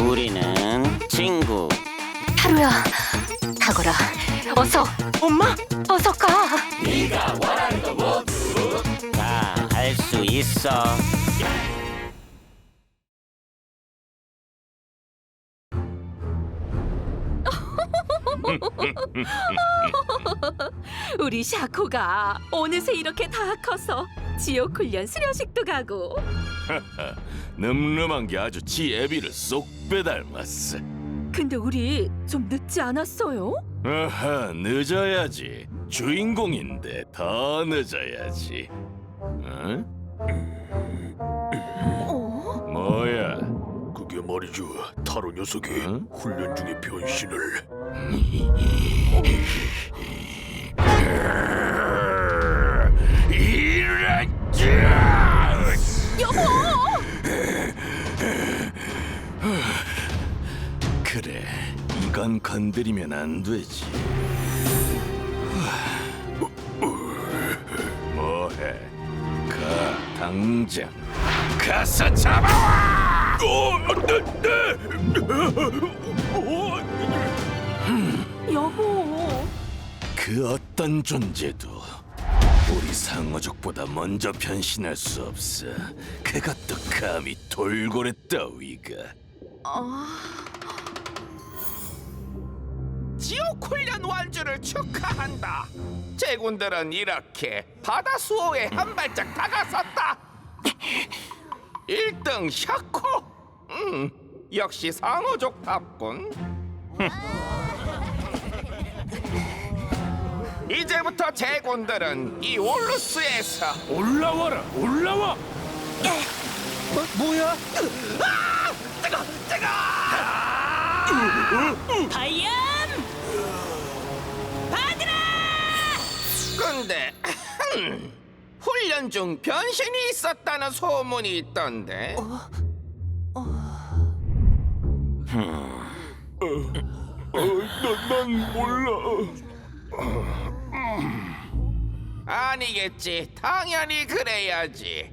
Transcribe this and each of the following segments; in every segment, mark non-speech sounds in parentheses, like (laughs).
우리는 친구. 타루야, 가거라. 어서, 엄마? 어서 가. 다할수 있어. (laughs) 우리 샤코가 어느새 이렇게 다 커서 지옥 훈련 수료식도 가고 (laughs) 늠름한 게 아주 지 애비를 쏙 빼닮았어. 근데 우리 좀 늦지 않았어요? 아하, 늦어야지. 주인공인데 더 늦어야지. 응? 어? 뭐야? 그게 말이죠. 타로 녀석이 응? 훈련 중에 변신을 (laughs) 그래, 이건 건드리면 안 되지. 뭐해? 가 당장 가서 잡아와! 여보 그 어떤 존재도 우리 상어족보다 먼저 변신할 수 없어. 그것도 감히 돌고래 따위가. 지옥 훈련 완주를 축하한다. 제군들은 이렇게 바다 수호에 한 발짝 다가섰다. 1등 샤코. 음, 역시 상어족답군. 이제부터 제군들은 이 올루스에서 올라와라 올라와 바이 암 근데 (clears throat) 훈련 중 변신이 있었다는 소문이 있던데. 난 몰라. 아니겠지. 당연히 그래야지.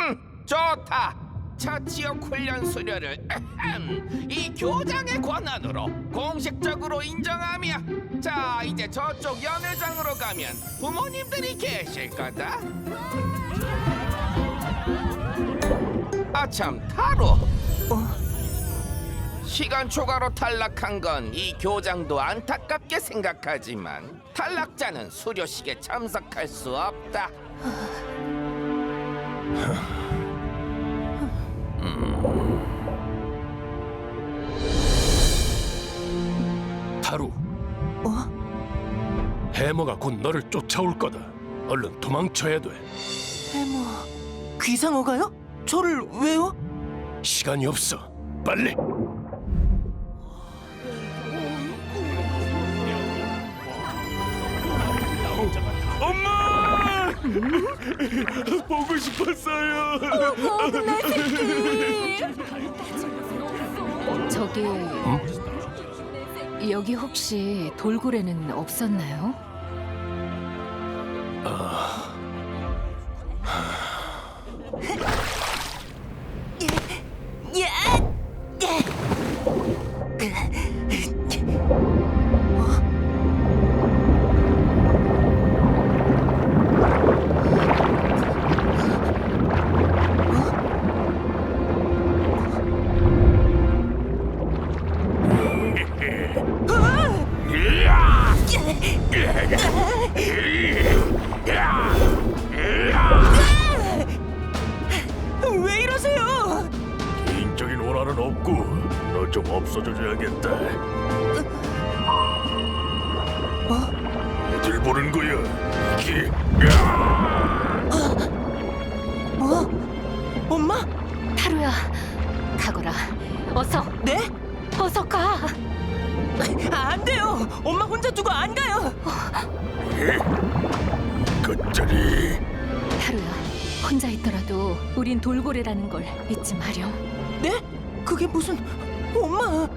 음, 좋다. 첫 지역 훈련 수료를 (laughs) 이 교장의 권한으로 공식적으로 인정하며 자 이제 저쪽 연회장으로 가면 부모님들이 계실 거다. 아참 타로. 시간 초과로 탈락한 건 이 교장도 안타깝게 생각하지만 탈락자는 수료식에 참석할 수 없다. (laughs) 타루. 해머가 곧 너를 쫓아올 거다. 얼른 도망쳐야 돼. 해머, 귀상어가요? 저를 왜요? 시간이 없어. 빨리 (laughs) 보고 싶었어요. 저기, 여기 혹시 돌고래는 없었나요? 너좀 없어져줘야겠다 어딜 보는 거야 이게 어? 엄마? 타루야, 가거라. 어서, 네? 어서 가. 아, 안 돼요. 엄마 혼자 두고 안 가요. 끝자리 타루야, 혼자 있더라도 우린 돌고래라는 걸 잊지 마렴. 네? 그게 무슨 엄마?